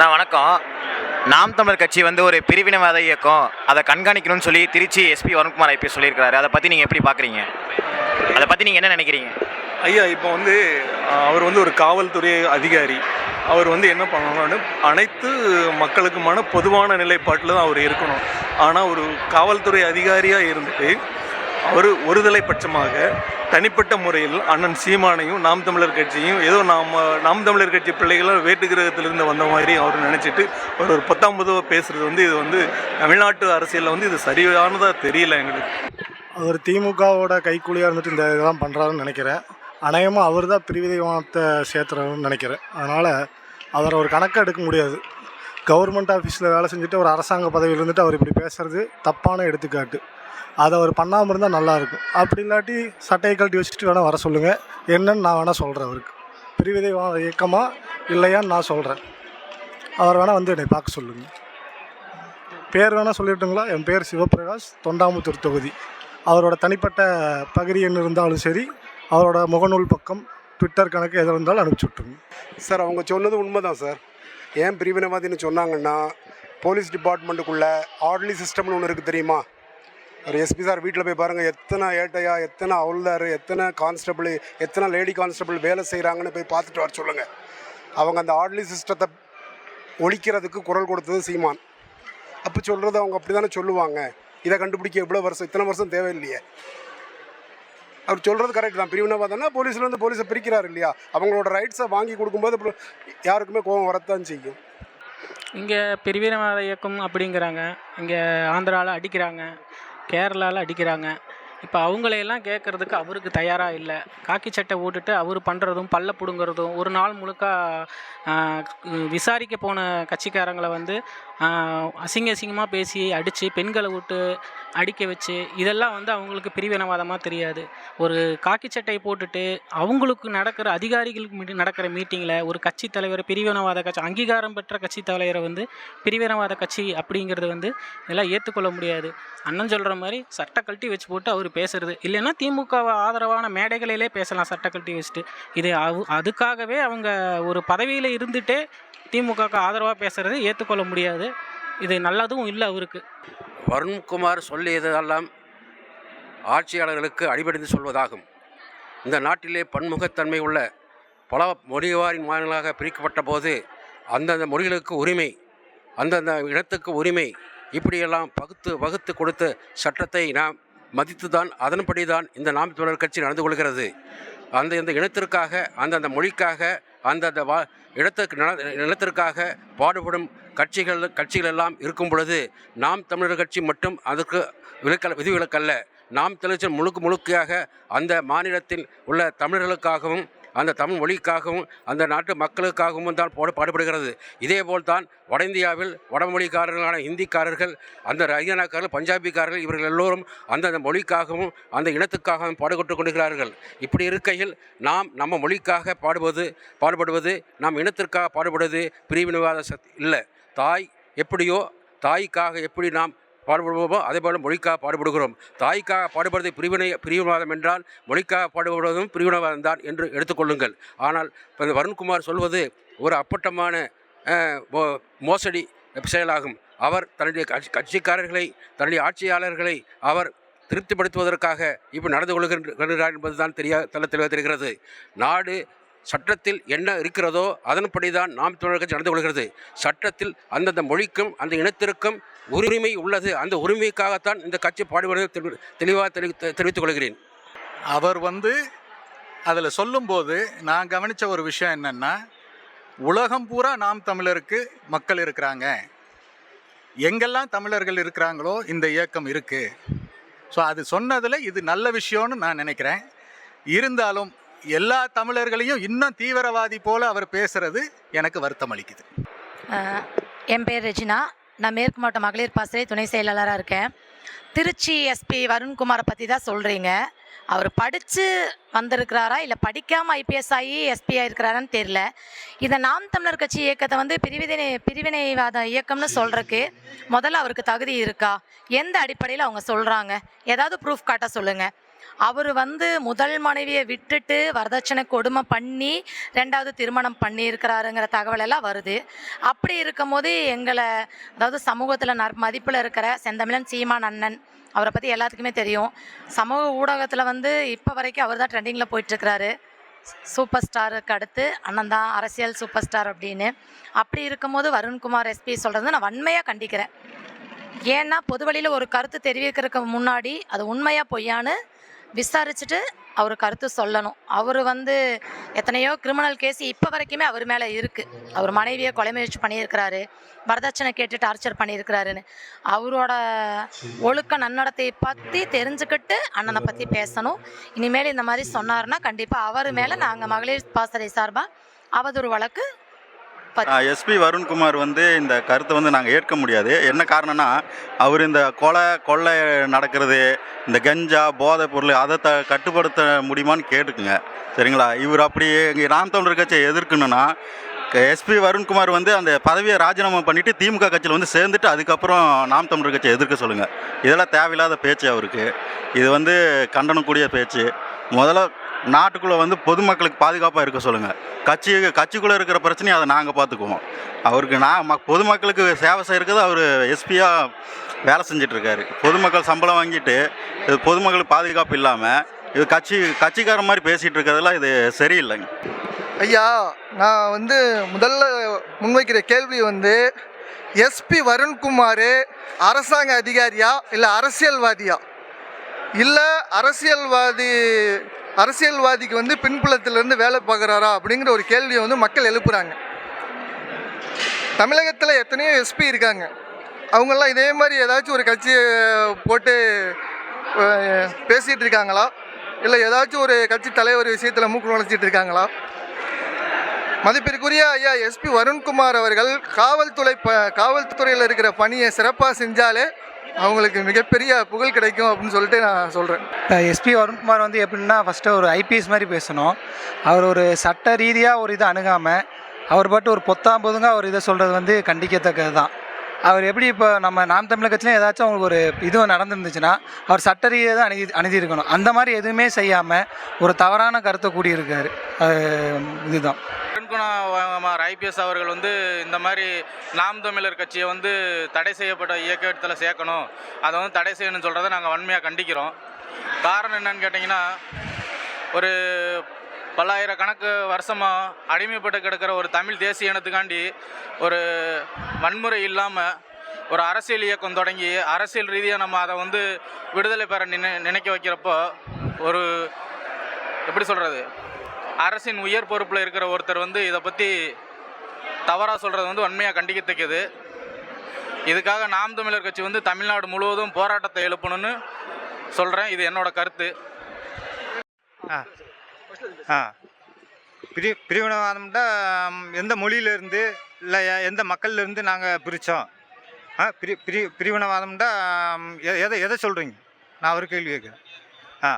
நான் வணக்கம். நாம் தமிழ் கட்சி வந்து ஒரு பிரிவினைவாத இயக்கம். அதை கண்காணிக்கணும்னு சொல்லி திருச்சி எஸ்பி வருண்குமார் ஐபி சொல்லியிருக்கிறாரு. அதை பற்றி நீங்கள் எப்படி பார்க்குறீங்க அதை பற்றி நீங்கள் என்ன நினைக்கிறீங்க? ஐயா இப்போ வந்து அவர் வந்து ஒரு காவல்துறை அதிகாரி. அவர் வந்து என்ன பண்ணணும்னு அனைத்து மக்களுக்குமான பொதுவான நிலைப்பாட்டில் தான் அவர் இருக்கணும். ஆனால் ஒரு காவல்துறை அதிகாரியாக இருந்துட்டு அவர் ஒருதலை பட்சமாக தனிப்பட்ட முறையில் அண்ணன் சீமானையும் நாம் தமிழர் கட்சியும் ஏதோ நாம் நாம் தமிழர் கட்சி பிள்ளைகளும் வேட்டு கிரகத்திலிருந்து வந்த மாதிரி அவர் நினச்சிட்டு ஒரு ஒரு பத்தாம் பொதுவாக பேசுகிறது வந்து இது வந்து தமிழ்நாட்டு அரசியலில் வந்து இது சரியானதாக தெரியல எங்களுக்கு. அவர் திமுகவோட கைக்கூலியாக இருந்துட்டு இந்த இதெல்லாம் பண்ணுறாருன்னு நினைக்கிறேன். அநேகமாக அவர் தான் பிரிவிதைவானத்தை சேர்த்துறாருன்னு நினைக்கிறேன். அதனால் அவரை ஒரு கணக்காக எடுக்க முடியாது. கவர்மெண்ட் ஆஃபீஸில் வேலை செஞ்சுட்டு ஒரு அரசாங்க பதவியில் இருந்துட்டு அவர் இப்படி பேசுகிறது தப்பான எடுத்துக்காட்டு. அதை அவர் பண்ணாமல் இருந்தால் நல்லாயிருக்கும். அப்படி இல்லாட்டி சட்டையை கழட்டி வச்சுட்டு வேணால் வர சொல்லுங்கள் என்னன்னு நான் வேணால் சொல்கிறேன் அவருக்கு. பிரிவிதை இயக்கமா இல்லையான்னு நான் சொல்கிறேன் அவர் வேணால் வந்து என்னை பார்க்க சொல்லுங்கள் பேர் வேணால் சொல்லிட்டுங்களா என் பேர் சிவபிரகாஷ் தொண்டாமுத்தூர் தொகுதி. அவரோட தனிப்பட்ட பகுதி என்ன இருந்தாலும் சரி அவரோட முகநூல் பக்கம் ட்விட்டர் கணக்கு எது இருந்தாலும் அனுப்பிச்சி விட்ருங்க சார் அவங்க சொன்னது உண்மைதான் சார். ஏன் பிரிவினைவாதின்னு சொன்னாங்கன்னா போலீஸ் டிபார்ட்மெண்ட்டுக்குள்ளே ஆர்டர்லி சிஸ்டம்னு ஒன்று இருக்குது தெரியுமா? ஒரு எஸ்பி சார் வீட்டில் போய் பாருங்கள் எத்தனை ஏட்டையா எத்தனை அவுல்தார் எத்தனை கான்ஸ்டபிள் எத்தனை லேடி கான்ஸ்டபிள் வேலை செய்கிறாங்கன்னு போய் பார்த்துட்டு வர சொல்லுங்கள் அவங்க அந்த ஆட்லி சிஸ்டத்தை ஒழிக்கிறதுக்கு குரல் கொடுத்தது சீமான். அப்போ சொல்கிறது அவங்க அப்படி தானே சொல்லுவாங்க? இதை கண்டுபிடிக்க எவ்வளோ வருஷம் இத்தனை வருஷம் தேவையில்லையே. அவர் சொல்கிறது கரெக்ட் தான். பிரிவினைவாதம்னா போலீஸ்லேருந்து போலீஸை பிரிக்கிறார் இல்லையா? அவங்களோட ரைட்ஸை வாங்கி கொடுக்கும்போது அப்புறம் யாருக்குமே கோபம் வரத்தான் செய்யும். இங்கே பிரிவினைவாத இயக்கம் அப்படிங்கிறாங்க. இங்கே ஆந்திராவில் அடிக்கிறாங்க. கேரளாவில் அடிக்கிறாங்க. இப்போ அவங்களையெல்லாம் கேட்குறதுக்கு அவருக்கு தயாராக இல்லை. காக்கி சட்டை போட்டுட்டு அவர் பண்ணுறதும் பல்ல பிடுங்குறதும் ஒரு நாள் முழுக்க விசாரிக்க போன கட்சிக்காரங்களை வந்து அசிங்க அசிங்கமாக பேசி அடித்து பெண்களை விட்டு அடிக்க வச்சு இதெல்லாம் வந்து அவங்களுக்கு பிரிவினவாதமாக தெரியாது. ஒரு காக்கி சட்டை போட்டுட்டு அவங்களுக்கு நடக்கிற அதிகாரிகளுக்கு நடக்கிற மீட்டிங்கில் ஒரு கட்சி தலைவர் பிரிவினவாத கட்சி அங்கீகாரம் பெற்ற கட்சி தலைவரை வந்து பிரிவினவாத கட்சி அப்படிங்கிறது வந்து இதெல்லாம் ஏற்றுக்கொள்ள முடியாது. அண்ணன் சொல்கிற மாதிரி சட்டை கழட்டி வச்சு போட்டு அவர் பேசுறது. இல்லைன்னா திமுக ஆதரவான மேடைகளிலே பேசலாம் சட்டை கழட்டி வச்சுட்டு இது அவு அதுக்காகவே அவங்க ஒரு பதவியில் இருந்துட்டே திமுகவுக்கு ஆதரவாக பேசுறது ஏற்றுக்கொள்ள முடியாது. இது நல்லதும் இல்லை அவருக்கு. வருண்குமார் சொல்லியதெல்லாம் ஆட்சியாளர்களுக்கு அடிபடிந்து சொல்வதாகும். இந்த நாட்டிலே பன்முகத்தன்மை உள்ள பல மொழிவாரின் மாநிலங்களாக பிரிக்கப்பட்ட போது அந்தந்த மொழிகளுக்கு உரிமை அந்தந்த இடத்துக்கு உரிமை இப்படியெல்லாம் பகுத்து வகுத்து கொடுத்த சட்டத்தை நாம் மதித்து தான் அதன்படி தான் இந்த நாம் தமிழர் கட்சி நடந்து கொள்கிறது. அந்த இந்த இனத்திற்காக அந்தந்த மொழிக்காக அந்தந்த வா இடத்துக்கு நிலத்திற்காக பாடுபடும் கட்சிகள் கட்சிகள் எல்லாம் இருக்கும் பொழுது நாம் தமிழர் கட்சி மட்டும் அதற்கு விலக்கல் விதிவிலக்கல்ல. நாம் தமிழர் முழுக்க முழுக்கையாக அந்த மாநிலத்தில் உள்ள தமிழர்களுக்காகவும் அந்த தமிழ் மொழிக்காகவும் அந்த நாட்டு மக்களுக்காகவும் தான் போட பாடுபடுகிறது. இதேபோல் தான் வட இந்தியாவில் வடமொழிக்காரர்களான ஹிந்திக்காரர்கள் அந்த ஹரியானாக்காரர்கள் பஞ்சாபிக்காரர்கள் இவர்கள் எல்லோரும் அந்தந்த மொழிக்காகவும் அந்த இனத்துக்காகவும் பாடுபட்டு கொண்டிருக்கிறார்கள். இப்படி இருக்கையில் நாம் நம்ம மொழிக்காக பாடுவது பாடுபடுவது நம் இனத்திற்காக பாடுபடுவது பிரிவினவாத சக்தி இல்லை. தாய் எப்படியோ தாய்க்காக எப்படி நாம் பாடுபடுவோமோ? அதே போல மொழிக்காக பாடுபடுகிறோம். தாய்க்காக பாடுபடுவது பிரிவினை பிரிவினவாதம் என்றால் மொழிக்காக பாடுபடுவதும் பிரிவினவாதம் தான் என்று எடுத்துக்கொள்ளுங்கள். ஆனால் இப்போ இந்த வருண்குமார் சொல்வது ஒரு அப்பட்டமான மோ- மோசடி செயலாகும். அவர் தன்னுடைய கட்சி கட்சிக்காரர்களை தன்னுடைய ஆட்சியாளர்களை அவர் திருப்திப்படுத்துவதற்காக இப்போ நடந்து கொள்கின்றார் என்பதுதான் தெரிய தள்ள தெளிவாக தெரிகிறது. நாடு சட்டத்தில் என்ன இருக்கிறதோ அதன்படி தான் நாம் தமிழர்கள் நடந்து கொள்கிறது. சட்டத்தில் அந்தந்த மொழிக்கும் அந்த இனத்திற்கும் உரிமை உள்ளது. அந்த உரிமைக்காகத்தான் இந்த கட்சி பாடுபடுவது தெளி- தெளிவாக தெளி- தெரிவித்துக் கொள்கிறேன். அவர் வந்து அதில் சொல்லும்போது நான் கவனித்த ஒரு விஷயம் என்னென்னா உலகம் பூரா நாம் தமிழருக்கு மக்கள் இருக்கிறாங்க. எங்கெல்லாம் தமிழர்கள் இருக்கிறாங்களோ இந்த இயக்கம் இருக்குது ஸோ அது சொன்னதில் இது நல்ல விஷயம்னு நான் நினைக்கிறேன். இருந்தாலும் எல்லா தமிழர்களையும் இன்னும் தீவிரவாதி போல அவர் பேசுறது எனக்கு வருத்தம் அளிக்குது. என் பேர் ரெஜினா. நான் மேற்கு மாவட்ட மகளிர் பாசறை துணை செயலாளராக இருக்கேன். திருச்சி எஸ்பி வருண்குமாரை பற்றி தான் சொல்கிறீங்க அவர் படித்து வந்திருக்கிறாரா இல்லை படிக்காமல் ஐபிஎஸ் ஆகி எஸ்பி ஆகிருக்கிறாரான்னு தெரில இதை நாம் தமிழர் கட்சி இயக்கத்தை வந்து பிரிவினை பிரிவினைவாத இயக்கம்னு சொல்கிறக்கு முதல்ல அவருக்கு தகுதி இருக்கா? எந்த அடிப்படையில் அவங்க சொல்கிறாங்க ஏதாவது ப்ரூஃப் காட்ட சொல்லுங்கள் அவர் வந்து முதல் மனைவியை விட்டுட்டு வரதட்சணை கொடுமை பண்ணி ரெண்டாவது திருமணம் பண்ணியிருக்கிறாருங்கிற தகவல் எல்லாம் வருது. அப்படி இருக்கும் போது எங்களை அதாவது சமூகத்தில் நற் மதிப்பில் இருக்கிற செந்தமிழன் சீமான் அண்ணன் அவரை பற்றி எல்லாத்துக்குமே தெரியும். சமூக ஊடகத்தில் வந்து இப்போ வரைக்கும் அவர் தான் ட்ரெண்டிங்கில் போயிட்டுருக்கிறாரு. சூப்பர் ஸ்டாருக்கு அடுத்து அண்ணன் தான் அரசியல் சூப்பர் ஸ்டார் அப்படின்னு. அப்படி இருக்கும்போது வருண்குமார் எஸ்பி சொல்கிறது நான் வன்மையாக கண்டிக்கிறேன். ஏன்னா பொது வழியில் ஒரு கருத்து தெரிவிக்கிறதுக்கு முன்னாடி அது உண்மையாக பொய்யான்னு விசாரிச்சுட்டு அவர் கருத்து சொல்லணும். அவர் வந்து எத்தனையோ கிரிமினல் கேஸ் இப்போ வரைக்குமே அவர் மேலே இருக்குது அவர் மனைவியை கொலை முயற்சி பண்ணியிருக்கிறாரு. வரதட்சணை கேட்டு டார்ச்சர் பண்ணியிருக்கிறாருன்னு. அவரோட ஒழுக்க நன்னடத்தை பற்றி தெரிஞ்சுக்கிட்டு அண்ணனை பற்றி பேசணும். இனிமேல் இந்த மாதிரி சொன்னாருன்னா கண்டிப்பாக அவர் மேலே நாங்கள் மகளிர் பாசறை சார்பாக அவதூறு வழக்கு எஸ்பி வருண்குமார் வந்து இந்த கருத்தை வந்து நாங்கள் ஏற்க முடியாது. என்ன காரணம்னா அவர் இந்த கொலை கொள்ளை நடக்கிறது இந்த கஞ்சா போதைப் பொருள் அதை த கட்டுப்படுத்த முடியுமான்னு கேட்டுக்குங்க. சரிங்களா? இவர் அப்படி இங்கே நாம் தமிழர் கட்சியை எதிர்க்கணும்னா எஸ்பி வருண்குமார் வந்து அந்த பதவியை ராஜினாமா பண்ணிவிட்டு திமுக கட்சியில் வந்து சேர்ந்துட்டு அதுக்கப்புறம் நாம் தமிழர் கட்சியை எதிர்க்க சொல்லுங்கள் இதெல்லாம் தேவையில்லாத பேச்சு அவருக்கு. இது வந்து கண்டனக்கூடிய பேச்சு. முதல்ல நாட்டுக்குள்ளே வந்து பொதுமக்களுக்கு பாதுகாப்பாக இருக்க சொல்லுங்கள் கட்சி கட்சிக்குள்ளே இருக்கிற பிரச்சனையை அதை நாங்கள் பார்த்துக்குவோம் அவருக்கு நான் ம பொதுமக்களுக்கு சேவை செய்கிறது அவர் எஸ்பியாக வேலை செஞ்சிட்ருக்காரு. பொதுமக்கள் சம்பளம் வாங்கிட்டு இது பொதுமக்களுக்கு பாதுகாப்பு இல்லாமல் இது கட்சி கட்சிக்கார மாதிரி பேசிகிட்டு இருக்கிறதெல்லாம் இது சரியில்லைங்க. ஐயா நான் வந்து முதல்ல முன்வைக்கிற கேள்வி வந்து எஸ்பி வருண்குமார் அரசாங்க அதிகாரியா இல்லை அரசியல்வாதியா? இல்லை அரசியல்வாதி அரசியல்வாதிக்கு வந்து பின்புலத்திலேருந்து வேலை பார்க்குறாரா அப்படிங்கிற ஒரு கேள்வியை வந்து மக்கள் எழுப்புறாங்க. தமிழகத்தில் எத்தனையோ எஸ்பி இருக்காங்க. அவங்கெல்லாம் இதே மாதிரி ஏதாச்சும் ஒரு கட்சியை போட்டு பேசிகிட்டு இருக்காங்களா? இல்லை ஏதாச்சும் ஒரு கட்சி தலைவர் விஷயத்தில் மூக்கு நுழைச்சிட்டு இருக்காங்களா? மதிப்பிற்குரிய ஐயா எஸ்பி வருண்குமார் அவர்கள் காவல்துறை ப காவல்துறையில் இருக்கிற பணியை சிறப்பாக செஞ்சாலே அவங்களுக்கு மிகப்பெரிய புகழ் கிடைக்கும் அப்படின்னு சொல்லிட்டு நான் சொல்கிறேன் எஸ்பி வருண்குமார் வந்து எப்படின்னா ஃபஸ்ட்டு ஒரு ஐபிஎஸ் மாதிரி பேசணும். அவர் ஒரு சட்ட ரீதியாக ஒரு இதை அணுகாமல் அவர் பாட்டு ஒரு பொத்தாம் போதுங்க அவர் இதை சொல்கிறது வந்து கண்டிக்கத்தக்கது தான் அவர் எப்படி இப்போ நம்ம நாம் தமிழர் கட்சியில் ஏதாச்சும் அவங்களுக்கு ஒரு இது நடந்துருந்துச்சுன்னா அவர் சட்ட ரீதியாக தான் அணுகி அணுகியிருக்கணும். அந்த மாதிரி எதுவுமே செய்யாமல் ஒரு தவறான கருத்தை கூடியிருக்காரு. இதுதான். அருண்குமார் ஐபிஎஸ் அவர்கள் வந்து இந்த மாதிரி நாம் தமிழர் கட்சியை வந்து தடை செய்யப்பட்ட இயக்கத்தில் சேர்க்கணும். அதை வந்து தடை செய்யணும்னு சொல்கிறத நாங்கள் வன்மையாக கண்டிக்கிறோம். காரணம் என்னன்னு கேட்டிங்கன்னா ஒரு பல்லாயிரக்கணக்கு வருஷமாக அடிமைப்பட்டு கிடக்கிற ஒரு தமிழ் தேசிய இனத்துக்காண்டி ஒரு வன்முறை இல்லாமல் ஒரு அரசியல் இயக்கம் தொடங்கி அரசியல் ரீதியாக நம்ம அதை வந்து விடுதலை பெற நினை நினைக்க வைக்கிறப்போ ஒரு எப்படி சொல்கிறது அரசின் உயர் பொறுப்பில் இருக்கிற ஒருத்தர் வந்து இதை பற்றி தவறாக சொல்கிறது வந்து உண்மையாக கண்டிக்கத்தக்கது. இதுக்காக நாம் தமிழர் கட்சி வந்து தமிழ்நாடு முழுவதும் போராட்டத்தை எழுப்பணும்னு சொல்கிறேன் இது என்னோட கருத்து. ஆ. பிரி பிரிவினவாதம்னா எந்த மொழியிலேருந்து இல்லை எந்த மக்கள்லேருந்து நாங்கள் பிரித்தோம் ஆ பிரி பிரி பிரிவினவாதம்னா எதை எதை சொல்கிறீங்க நான் ஒரு கேள்வி கேட்குறேன். ஆ.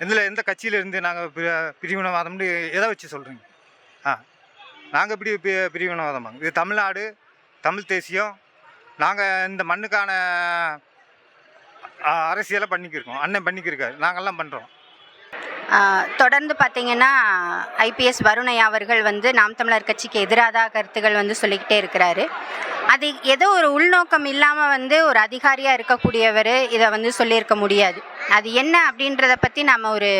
எதில் எந்த கட்சியிலேருந்து நாங்கள் பி பிரிவினவாதம்னு எதை வச்சு சொல்கிறீங்க ஆ. நாங்கள் இப்படி பி பிரிவினவாதமாங்க இது தமிழ்நாடு தமிழ் தேசியம். நாங்கள் இந்த மண்ணுக்கான அரசியலை பண்ணிக்கிருக்கோம். அண்ணன் பண்ணிக்கிருக்காரு. நாங்கள்லாம் பண்ணுறோம் தொடர்ந்து பார்த்தீங்கன்னா ஐபிஎஸ் வருணையா அவர்கள் வந்து நாம் தமிழர் கட்சிக்கு எதிராக கருத்துகள் வந்து சொல்லிக்கிட்டே இருக்கிறாரு. அது ஏதோ ஒரு உள்நோக்கம் இல்லாமல் வந்து ஒரு அதிகாரியாக இருக்கக்கூடியவர் இதை வந்து சொல்லியிருக்க முடியாது. அது என்ன அப்படின்றத பற்றி நம்ம ஒரு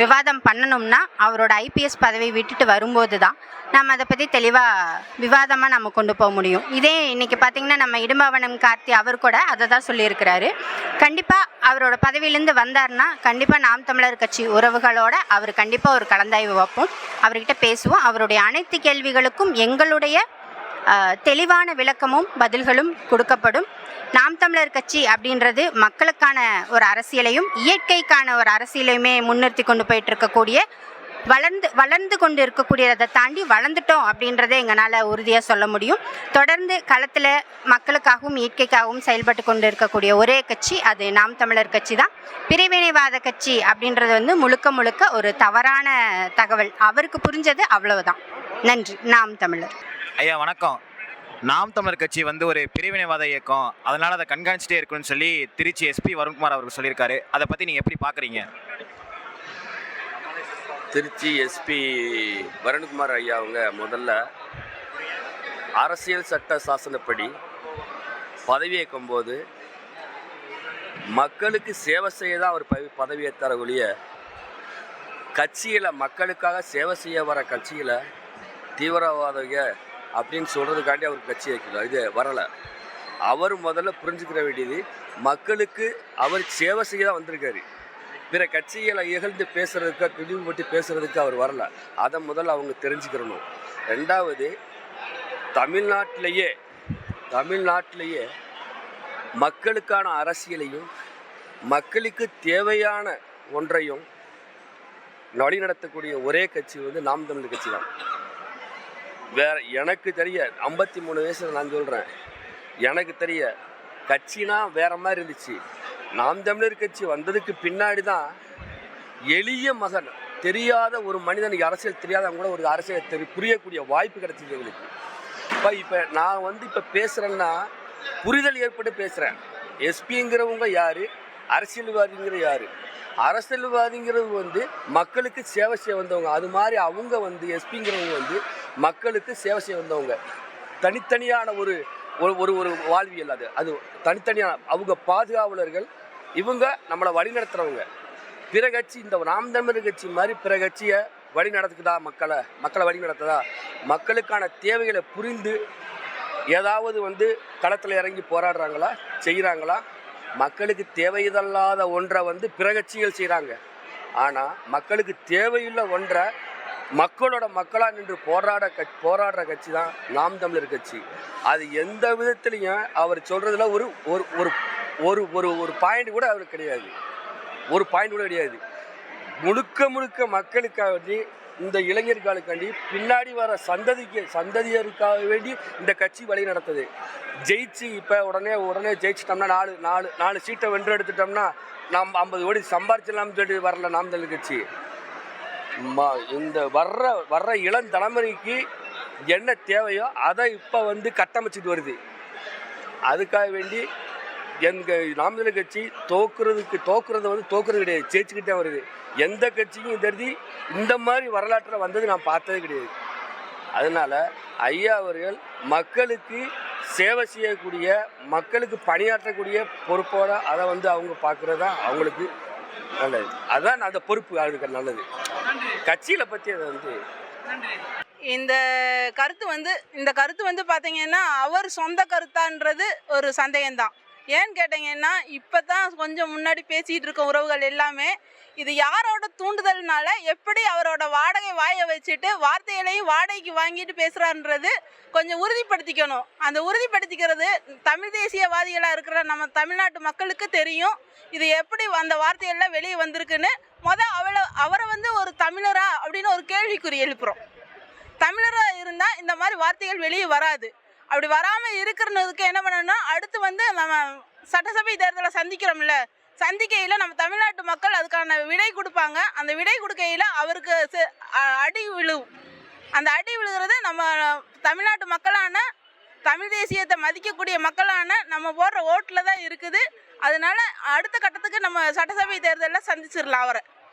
விவாதம் பண்ணணும்னா அவரோட ஐபிஎஸ் பதவி விட்டுட்டு வரும்போது தான் நம்ம அதை பற்றி தெளிவாக விவாதமாக நம்ம கொண்டு போக முடியும். இதே இன்றைக்கி பார்த்தீங்கன்னா நம்ம இடும்பவனம் கார்த்தி அவர் கூட அதை தான் சொல்லியிருக்கிறாரு. கண்டிப்பாக அவரோட பதவியிலேருந்து வந்தார்னா கண்டிப்பாக நாம் தமிழர் கட்சி உறவுகளோட அவர் கண்டிப்பாக ஒரு கலந்தாய்வு வைப்போம். அவர்கிட்ட பேசுவோம். அவருடைய அனைத்து கேள்விகளுக்கும் எங்களுடைய தெளிவான விளக்கமும் பதில்களும் கொடுக்கப்படும். நாம் தமிழர் கட்சி அப்படின்றது மக்களுக்கான ஒரு அரசியலையும் இயற்கைக்கான ஒரு அரசியலையுமே முன்னிறுத்தி கொண்டு போயிட்டு இருக்கக்கூடிய வளர்ந்து வளர்ந்து கொண்டு இருக்கக்கூடியதை தாண்டி வளர்ந்துட்டோம் அப்படின்றத எங்களால் உறுதியாக சொல்ல முடியும். தொடர்ந்து களத்தில் மக்களுக்காகவும் இயற்கைக்காகவும் செயல்பட்டு கொண்டு இருக்கக்கூடிய ஒரே கட்சி அது நாம் தமிழர் கட்சி தான். பிரிவினைவாத கட்சி அப்படின்றது வந்து முழுக்க முழுக்க ஒரு தவறான தகவல். அவருக்கு புரிஞ்சது அவ்வளவுதான். நன்றி. நாம் தமிழர். ஐயா வணக்கம். நாம் தமிழர் கட்சி வந்து ஒரு பிரிவினைவாத இயக்கம். அதனால் அதை கண்காணிச்சிட்டே இருக்கும்னு சொல்லி திருச்சி எஸ்பி வருண்குமார் அவர்கள் சொல்லியிருக்காரு. அதை பற்றி நீங்கள் எப்படி பார்க்குறீங்க திருச்சி எஸ்பி வருண்குமார் ஐயா அவங்க முதல்ல அரசியல் சட்ட சாசனப்படி பதவியேற்கும் போது மக்களுக்கு சேவை செய்ய தான் அவர் பதவி பதவியேற்றார ஒழிய கட்சியில் மக்களுக்காக சேவை செய்ய வர கட்சியில் தீவிரவாதிக அப்படின்னு சொல்கிறதுக்காண்டி அவர் கட்சி வைக்கணும் இது வரலை. அவர் முதல்ல புரிஞ்சுக்கிற வேண்டியது மக்களுக்கு அவர் சேவை செய்ய தான் வந்திருக்காரு. பிற கட்சிகளை இகழ்ந்து பேசுகிறதுக்கு இழிவுபட்டு பேசுகிறதுக்கு அவர் வரல. அதை முதல்ல அவங்க தெரிஞ்சுக்கிறணும். ரெண்டாவது தமிழ்நாட்டிலேயே தமிழ்நாட்டிலேயே மக்களுக்கான அரசியலையும் மக்களுக்கு தேவையான ஒன்றையும் வழிநடத்தக்கூடிய ஒரே கட்சி வந்து நாம் தமிழ் கட்சி தான். வேற எனக்கு தெரிய ஐம்பத்தி மூணு வயசுல நான் சொல்கிறேன் எனக்கு தெரிய கட்சினா வேற மாதிரி இருந்துச்சு. நாம் தமிழர் கட்சி வந்ததுக்கு பின்னாடி தான் எளிய மகன் தெரியாத ஒரு மனிதனுக்கு அரசியல் தெரியாதவங்க கூட ஒரு அரசியல் தெரி புரியக்கூடிய வாய்ப்பு கிடைச்சிது எங்களுக்கு. இப்போ இப்போ நான் வந்து இப்போ பேசுகிறேன்னா புரிதல் ஏற்பட்டு பேசுகிறேன் எஸ்பிங்கிறவங்க யார்? அரசியல்வாதிங்கிற யார்? அரசியல்வாதிங்கிறது வந்து மக்களுக்கு சேவை செய்ய வந்தவங்க. அது மாதிரி அவங்க வந்து எஸ்பிங்கிறவங்க வந்து மக்களுக்கு சேவை செய்ய வந்தவங்க. தனித்தனியான ஒரு ஒரு ஒரு ஒரு வாழ்வியல் அது. அது தனித்தனியான அவங்க பாதுகாவலர்கள் இவங்க நம்மளை வழிநடத்துகிறவங்க பிற கட்சி இந்த நாம் தமிழர் கட்சி மாதிரி பிற கட்சியை வழி நடத்துக்குதா மக்களை? மக்களை வழி நடத்துதா? மக்களுக்கான தேவைகளை புரிந்து ஏதாவது வந்து களத்தில் இறங்கி போராடுறாங்களா? செய்கிறாங்களா மக்களுக்கு தேவையில்லாத ஒன்றை வந்து பிற கட்சிகள் செய்கிறாங்க ஆனால் மக்களுக்கு தேவையுள்ள ஒன்றை மக்களோட மக்களாக நின்று போராட கட்சி போராடுற கட்சி தான் நாம் தமிழர் கட்சி. அது எந்த விதத்துலையும் அவர் சொல்கிறதுல ஒரு ஒரு ஒரு ஒரு ஒரு ஒரு பாயிண்ட் கூட அவருக்கு கிடையாது. ஒரு பாயிண்ட் கூட கிடையாது. முழுக்க முழுக்க மக்களுக்காக வேண்டி இந்த இளைஞர்களுக்காண்டி பின்னாடி வர சந்ததிக்கு சந்ததியருக்காக வேண்டி இந்த கட்சி வழி நடத்துது. ஜெயிச்சு இப்போ உடனே உடனே ஜெயிச்சிட்டோம்னா நாலு நாலு நாலு சீட்டை வென்று எடுத்துட்டோம்னா நம்ம ஐம்பது கோடி சம்பாரிச்சிடலாம்னு சொல்லிட்டு வரல நாம் தமிழ் கட்சி. இந்த வர்ற வர்ற இளம் தலைமுறைக்கு என்ன தேவையோ அதை இப்போ வந்து கட்டமைச்சிட்டு வருது. அதுக்காக வேண்டி எங்கள் நாமதல் கட்சி தோக்குறதுக்கு தோக்குறத வந்து தோக்குறது கிடையாது ஜெயிச்சுக்கிட்டே வருது. எந்த கட்சிக்கும் தெரிஞ்சு இந்த மாதிரி வரலாற்றில் வந்தது நான் பார்த்ததே கிடையாது. அதனால ஐயா அவர்கள் மக்களுக்கு சேவை செய்யக்கூடிய மக்களுக்கு பணியாற்றக்கூடிய பொறுப்போட அதை வந்து அவங்க பார்க்குறது தான் அவங்களுக்கு நல்லது. அதுதான் அந்த பொறுப்பு அதுக்கு நல்லது. கட்சியில் பற்றி அதை வந்து இந்த கருத்து வந்து இந்த கருத்து வந்து பார்த்தீங்கன்னா அவர் சொந்த கருத்தான்றது ஒரு சந்தேகம்தான். ஏன்னு கேட்டிங்கன்னா இப்போ தான் கொஞ்சம் முன்னாடி பேசிகிட்டு இருக்க உறவுகள் எல்லாமே இது யாரோட தூண்டுதல்னால எப்படி அவரோட வாடகை வாயை வச்சுட்டு வார்த்தைகளையும் வாடகைக்கு வாங்கிட்டு பேசுகிறான்றது கொஞ்சம் உறுதிப்படுத்திக்கணும். அந்த உறுதிப்படுத்திக்கிறது தமிழ் தேசியவாதிகளாக இருக்கிற நம்ம தமிழ்நாட்டு மக்களுக்கு தெரியும். இது எப்படி அந்த வார்த்தைகள்லாம் வெளியே வந்திருக்குன்னு மொதல் அவளை அவரை வந்து ஒரு தமிழரா அப்படின்னு ஒரு கேள்விக்குறி எழுப்புகிறோம் தமிழராக இருந்தால் இந்த மாதிரி வார்த்தைகள் வெளியே வராது. அப்படி வராமல் இருக்கிறதுக்கு என்ன பண்ணணும்னா அடுத்து வந்து நம்ம சட்டசபை தேர்தலை சந்திக்கிறோம்ல சந்திக்கையில் நம்ம தமிழ்நாட்டு மக்கள் அதுக்கான விடை கொடுப்பாங்க. அந்த விடை கொடுக்கையில் அவருக்கு அடி விழு அந்த அடி விழுகிறது நம்ம தமிழ்நாட்டு மக்களான தமிழ் தேசியத்தை மதிக்கக்கூடிய மக்களான நம்ம போடுற ஓட்டில் தான் இருக்குது. அதனால அடுத்த கட்டத்துக்கு நம்ம சட்டசபை தேர்தலில் சந்திச்சிடலாம் அவரை.